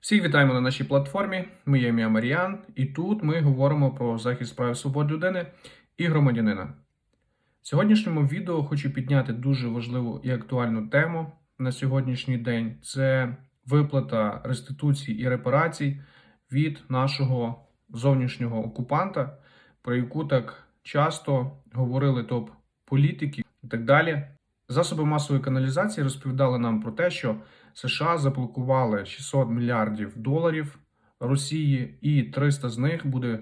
Всіх вітаємо на нашій платформі. Моє ім'я Маріан, і тут ми говоримо про захист прав свобод людини і громадянина. В сьогоднішньому відео хочу підняти дуже важливу і актуальну тему на сьогоднішній день. Це виплата реституцій і репарацій від нашого зовнішнього окупанта, про яку так часто говорили топ-політики і так далі. Засоби масової каналізації розповідали нам про те, що США заблокували 600 мільярдів доларів Росії, і 300 з них буде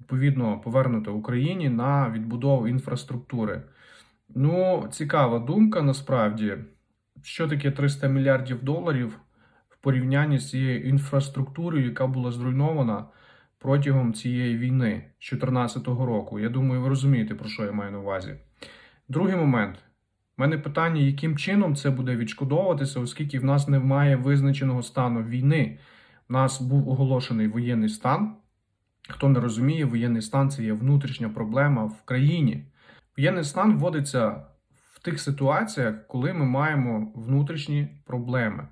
відповідно повернуто Україні на відбудову інфраструктури. Ну, цікава думка насправді, що таке 300 мільярдів доларів в порівнянні з цією інфраструктурою, яка була зруйнована протягом цієї війни з 2014 року. Я думаю, ви розумієте, про що я маю на увазі. Другий момент. У мене питання, яким чином це буде відшкодовуватися, оскільки в нас немає визначеного стану війни. У нас був оголошений воєнний стан. Хто не розуміє, воєнний стан це є внутрішня проблема в країні. Воєнний стан вводиться в тих ситуаціях, коли ми маємо внутрішні проблеми.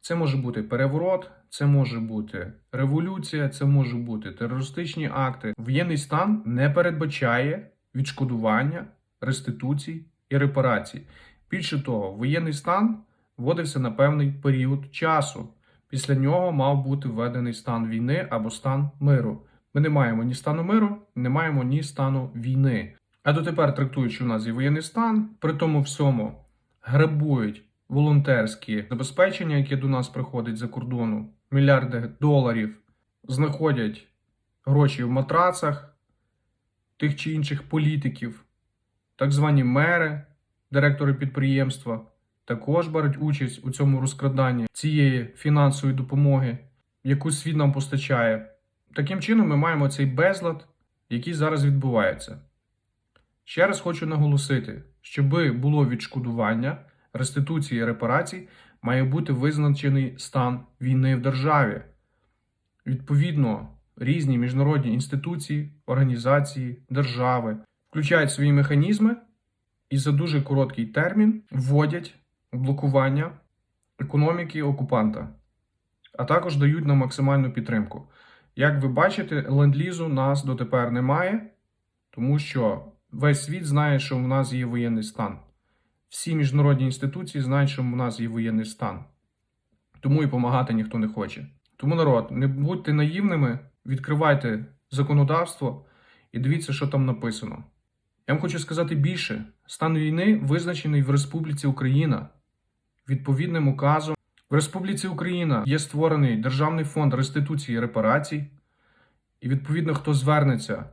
Це може бути переворот, це може бути революція, це може бути терористичні акти. Воєнний стан не передбачає відшкодування, реституцій і репарацій. Більше того, воєнний стан вводився на певний період часу. Після нього мав бути введений стан війни або стан миру. Ми не маємо ні стану миру, не маємо ні стану війни. А дотепер трактують, що в нас є воєнний стан, при тому всьому грабують волонтерські забезпечення, яке до нас приходить за кордону, мільярди доларів, знаходять гроші в матрацах тих чи інших політиків, так звані мери, директори підприємства, також беруть участь у цьому розкраданні цієї фінансової допомоги, яку світ нам постачає. Таким чином, ми маємо цей безлад, який зараз відбувається. Ще раз хочу наголосити, щоби було відшкодування, реституції репарацій, має бути визначений стан війни в державі. Відповідно, різні міжнародні інституції, організації, держави включають свої механізми і за дуже короткий термін вводять блокування економіки окупанта, а також дають нам максимальну підтримку. Як ви бачите, ленд-лізу нас дотепер немає, тому що весь світ знає, що в нас є воєнний стан. Всі міжнародні інституції знають, що в нас є воєнний стан. Тому і допомагати ніхто не хоче. Тому народ, не будьте наївними, відкривайте законодавство і дивіться, що там написано. Я вам хочу сказати більше: стан війни визначений в Республіці Україна. Відповідним указом. В Республіці Україна є створений Державний фонд реституції і репарацій, і відповідно, хто звернеться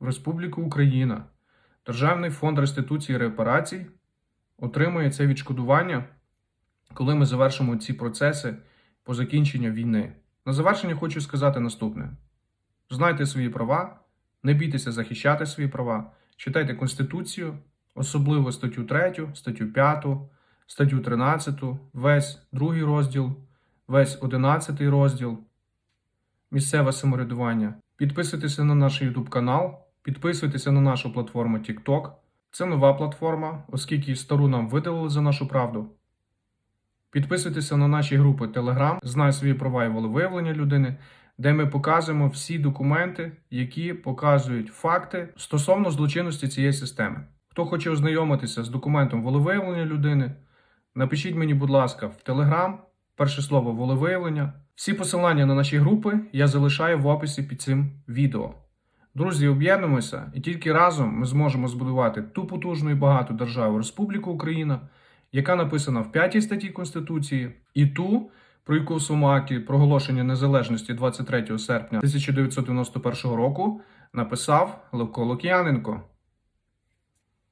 в Республіку Україна, Державний фонд реституції і репарацій отримує це відшкодування, коли ми завершимо ці процеси по закінченню війни. На завершення хочу сказати наступне: знайте свої права, не бійтеся захищати свої права, читайте Конституцію, особливо статтю 3, статтю 5, статтю 13, весь другий розділ, весь 11 розділ, місцеве самоврядування. Підписуйтеся на наш YouTube канал, підписуйтеся на нашу платформу TikTok. Це нова платформа, оскільки стару нам видалили за нашу правду. Підписуйтеся на наші групи Telegram, знай свої права і волевиявлення людини, де ми показуємо всі документи, які показують факти стосовно злочинності цієї системи. Хто хоче ознайомитися з документом волевиявлення людини, напишіть мені, будь ласка, в Telegram, перше слово волевиявлення. Всі посилання на наші групи я залишаю в описі під цим відео. Друзі, об'єднуємося, і тільки разом ми зможемо збудувати ту потужну і багату державу Республіку Україна, яка написана в 5 статті Конституції, і ту, про яку Сумакі проголошення незалежності 23 серпня 1991 року написав Левко Лук'яненко.